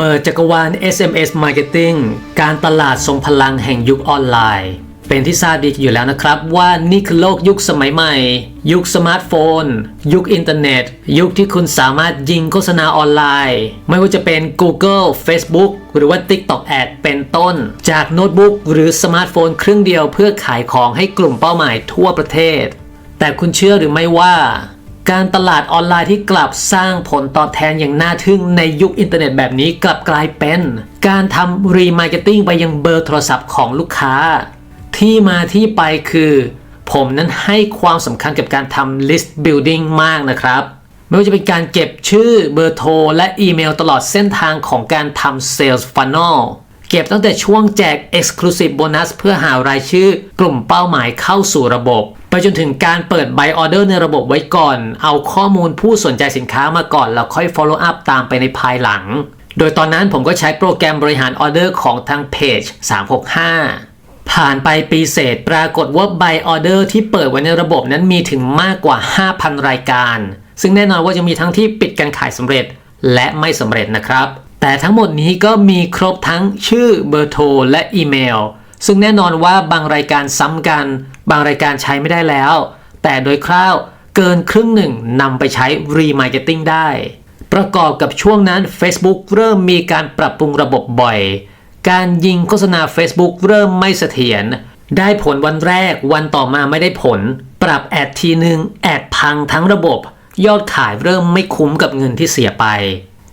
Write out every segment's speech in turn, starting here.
เปิดจักรวาล SMS Marketing การตลาดทรงพลังแห่งยุคออนไลน์ เป็นที่ทราบดีอยู่แล้วนะครับว่านี่คือโลกยุคสมัยใหม่ ยุคสมาร์ทโฟน ยุคอินเทอร์เน็ต ยุคที่คุณสามารถยิงโฆษณาออนไลน์ ไม่ว่าจะเป็น Google Facebook หรือว่า TikTok Ad เป็นต้น จากโน้ตบุ๊กหรือสมาร์ทโฟนเครื่องเดียวเพื่อขายของให้กลุ่มเป้าหมายทั่วประเทศ แต่คุณเชื่อหรือไม่ว่า การตลาดออนไลน์ที่กลับสร้างผลตอบแทนอย่างน่าทึ่งในยุคอินเทอร์เน็ตแบบนี้กลับกลายเป็น การทำรีมาร์เก็ตติ้งไปยังเบอร์โทรศัพท์ของลูกค้า ที่มาที่ไปคือ ผมนั้นให้ความสำคัญกับการทำ list building มากนะครับ ไม่ว่าจะเป็นการเก็บชื่อเบอร์โทร และอีเมลตลอดเส้นทางของการทำ sales funnel เก็บตั้งแต่ช่วงแจก exclusive bonus เพื่อหารายชื่อกลุ่มเป้าหมายเข้าสู่ระบบ ไปจนถึงการเปิด buy order ในระบบไว้ก่อน เอาข้อมูลผู้สนใจสินค้ามาก่อนแล้วค่อย follow up ตามไปในภายหลัง โดยตอนนั้นผมก็ใช้โปรแกรมบริหารออเดอร์ของทางเพจ365 ผ่านไปปีเศษปรากฏว่า buy order ที่เปิดไว้ในระบบนั้นมีถึงมากกว่า 5,000 รายการ ซึ่งแน่นอนว่าจะมีทั้งที่ปิดการขายสำเร็จและไม่สำเร็จนะครับ แต่ทั้งหมดนี้ก็มีครบทั้งชื่อเบอร์โทรและอีเมลซึ่งแน่นอนว่าบางรายการซ้ำกัน บางรายการใช้ไม่ได้แล้ว แต่โดยคร่าวเกินครึ่งหนึ่งนำไปใช้รีมาร์เก็ตติ้งได้ ประกอบกับช่วงนั้น Facebook เริ่มมีการปรับปรุงระบบบ่อย การยิงโฆษณา Facebook เริ่มไม่เสถียรได้ผลวันแรกวันต่อมาไม่ได้ผล ปรับแอดทีหนึ่งแอดพังทั้งระบบ ยอดขายเริ่มไม่คุ้มกับเงินที่เสียไป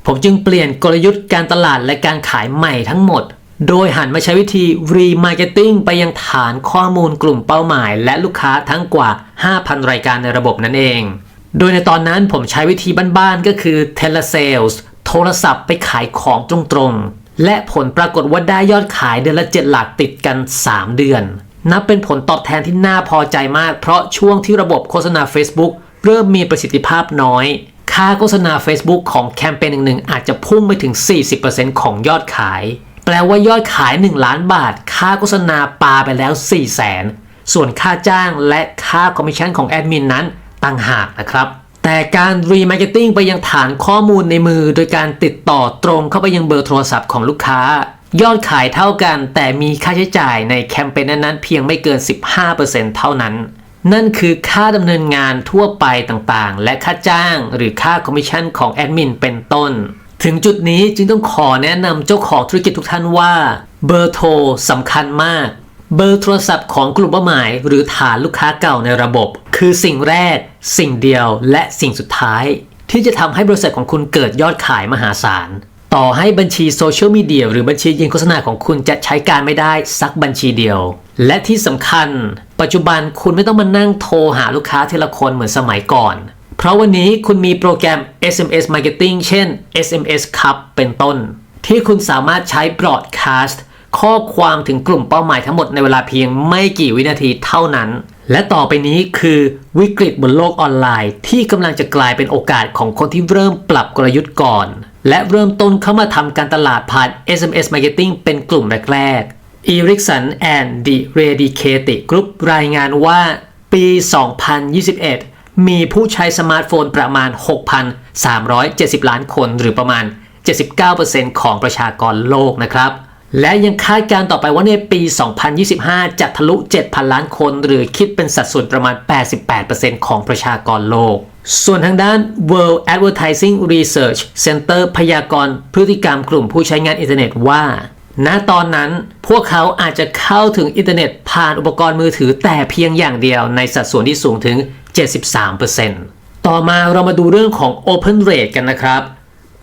ผมจึงเปลี่ยนกลยุทธ์การตลาดและการขายใหม่ทั้งหมด โดยหันมาใช้วิธีรีมาร์เก็ตติ้งไปยังฐานข้อมูลกลุ่มเป้าหมาย และลูกค้าทั้งกว่า 5,000 รายการในระบบนั่นเอง โดยในตอนนั้นผมใช้วิธีบ้านๆก็คือ telesales โทรศัพท์ไปขายของตรงๆ และผลปรากฏว่าได้ยอดขายเดือนละ7หลักติดกัน 3 เดือน นับเป็นผลตอบแทนที่น่าพอใจมาก เพราะช่วงที่ระบบโฆษณา Facebook เริ่มมีประสิทธิภาพน้อย ค่าโฆษณา Facebook ของแคมเปญหนึ่งๆอาจจะพุ่งไปถึง 40%ของยอดขาย แปลว่ายอดขาย 1 ล้านบาท ค่าโฆษณาปาไปแล้ว 4 0 0 0 0 0ส่วนค่าจ้างและค่าคอมมิชชั่นของแอดมินนั้นต่างหากนะครับแต่การรีมาร์เก็ตติ้งไปยังฐานข้อมูลในมือ โดยการติดต่อตรงเข้าไปยังเบอร์โทรศัพท์ของลูกค้า ยอดขายเท่ากัน แต่มีค่าใช้จ่ายในแคมเปญนั้นๆเพียงไม่เกิน 15%เท่านั้น นั่นคือค่าดำเนินงานทั่วไปต่างๆ และค่าจ้างหรือค่าคอมมิชชั่นของแอดมินเป็นต้น ถึงจุดนี้จึงต้องขอแนะนำเจ้าของธุรกิจทุกท่านว่า เบอร์โทรสำคัญมาก เบอร์โทรศัพท์ของกลุ่มเป้าหมาย หรือฐานลูกค้าเก่าในระบบ คือสิ่งแรก สิ่งเดียว และสิ่งสุดท้าย ที่จะทำให้บริษัทของคุณเกิดยอดขายมหาศาลต่อให้บัญชีโซเชียลมีเดียหรือบัญชียิงโฆษณาของคุณจะใช้การไม่ได้สักบัญชีเดียว และที่สำคัญ ปัจจุบันคุณไม่ต้องมานั่งโทรหาลูกค้าทีละคนเหมือนสมัยก่อน เพราะวันนี้คุณมีโปรแกรม SMS Marketing เช่น SMS Cup เป็นต้น ที่คุณสามารถใช้ broadcast ข้อความถึงกลุ่มเป้าหมายทั้งหมดในเวลาเพียงไม่กี่วินาทีเท่านั้น และต่อไปนี้คือวิกฤตบนโลกออนไลน์ ที่กำลังจะกลายเป็นโอกาสของคนที่เริ่มปรับกลยุทธ์ก่อน และเริ่มต้นเข้ามาทำการตลาดผ่าน SMS Marketing เป็นกลุ่มแรกๆ Ericsson and the Redicate Group รายงานว่าปี 2021 มีผู้ใช้สมาร์ทโฟนประมาณ 6,370 ล้านคน หรือประมาณ 79%ของประชากรโลกนะครับ และยังคาดการณ์ต่อไปว่าในปี 2025 จะทะลุ 7,000 ล้านคน หรือคิดเป็นสัดส่วนประมาณ 88%ของประชากรโลก ส่วนทางด้าน World Advertising Research Center พยากรณ์พฤติกรรมกลุ่มผู้ใช้งานอินเทอร์เน็ตว่า ณตอนนั้นพวกเขาอาจจะเข้าถึงอินเทอร์เน็ตผ่านอุปกรณ์มือถือแต่เพียงอย่างเดียวในสัดส่วนที่สูงถึง 73%ต่อมาเรามาดูเรื่องของ Open Rate กันนะครับ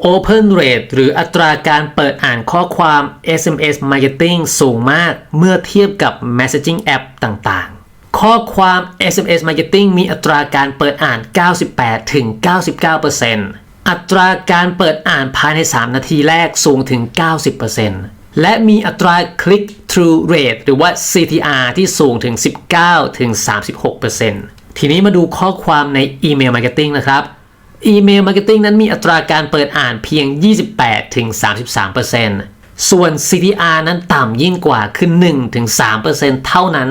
Open Rate หรืออัตราการเปิดอ่านข้อความ SMS Marketing สูงมากเมื่อเทียบกับ Messaging App ต่างๆ ข้อความ SMS Marketing มีอัตราการเปิดอ่าน 98ถึง99%อัตราการเปิดอ่านภายใน 3 นาทีแรกสูงถึง 90% และมีอัตรา Click Through Rate หรือว่า CTR ที่สูงถึง 19 ถึง 36%ทีนี้มาดูข้อความในอีเมลมาร์เก็ตติ้งนะครับอีเมลมาร์เก็ตติ้งนั้นมีอัตราการเปิดอ่านเพียง 28 ถึง 33%ส่วน CTR นั้นต่ำยิ่งกว่าคือ1ถึง 3%เท่านั้น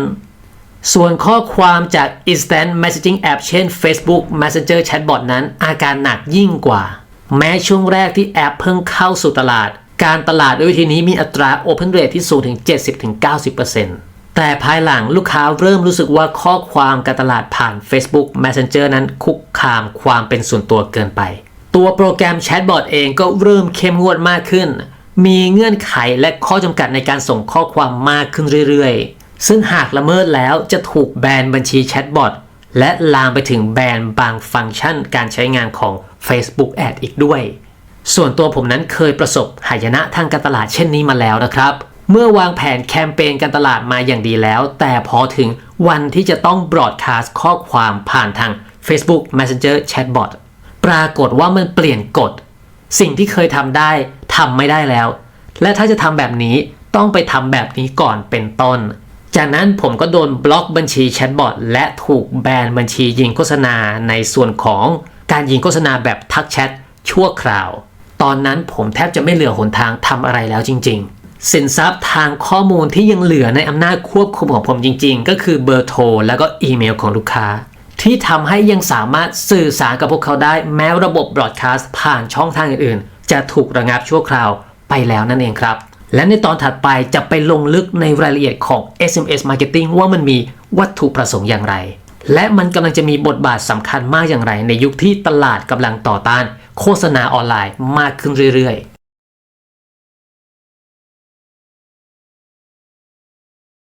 ส่วนข้อความจาก Instant Messaging App เช่น Facebook Messenger Chatbot นั้นอาการหนักยิ่งกว่า แม้ช่วงแรกที่แอปเพิ่งเข้าสู่ตลาด การตลาดด้วยวิธีนี้มีอัตรา Open Rate ที่สูงถึง 70-90%แต่ภายหลังลูกค้าเริ่มรู้สึกว่าข้อความการตลาดผ่าน Facebook Messenger นั้นคุกคามความเป็นส่วนตัวเกินไป ตัวโปรแกรมแชทบอทเองก็เริ่มเข้มงวดมากขึ้น มีเงื่อนไขและข้อจำกัดในการส่งข้อความมากขึ้นเรื่อยๆ ซึ่งหากละเมิดแล้วจะถูกแบนบัญชีแชทบอทและลามไปถึงแบนบางฟังก์ชันการใช้งานของ Facebook Ad อีกด้วย ส่วนตัวผมนั้นเคยประสบหายนะทางการตลาดเช่นนี้มาแล้วนะครับ เมื่อวางแผนแคมเปญการตลาดมาอย่างดีแล้ว แต่พอถึงวันที่จะต้องบรอดคาสต์ข้อความผ่านทาง Facebook Messenger Chatbot ปรากฏว่ามันเปลี่ยนกฎ สิ่งที่เคยทำได้ทำไม่ได้แล้ว และถ้าจะทำแบบนี้ต้องไปทำแบบนี้ก่อนเป็นต้น จากนั้นผมก็โดนบล็อกบัญชีแชทบอทและถูกแบนบัญชียิงโฆษณาในส่วนของการยิงโฆษณาแบบทักแชทชั่วคราว ตอนนั้นผมแทบจะไม่เหลือหนทางทำอะไรแล้วจริง ๆสินทรัพย์ทางข้อมูลที่ยังเหลือในอำนาจควบคุมของผมจริงๆ ก็คือเบอร์โทรแล้วก็อีเมลของลูกค้า ที่ทำให้ยังสามารถสื่อสารกับพวกเขาได้แม้ระบบบรอดคาสต์ผ่านช่องทางอื่นๆ จะถูกระงับชั่วคราวไปแล้วนั่นเองครับ และในตอนถัดไปจะไปลงลึกในรายละเอียดของ SMS Marketing ว่ามันมีวัตถุประสงค์อย่างไร และมันกำลังจะมีบทบาทสำคัญมากอย่างไร ในยุคที่ตลาดกำลังต่อต้าน โฆษณาออนไลน์มากขึ้นเรื่อยๆ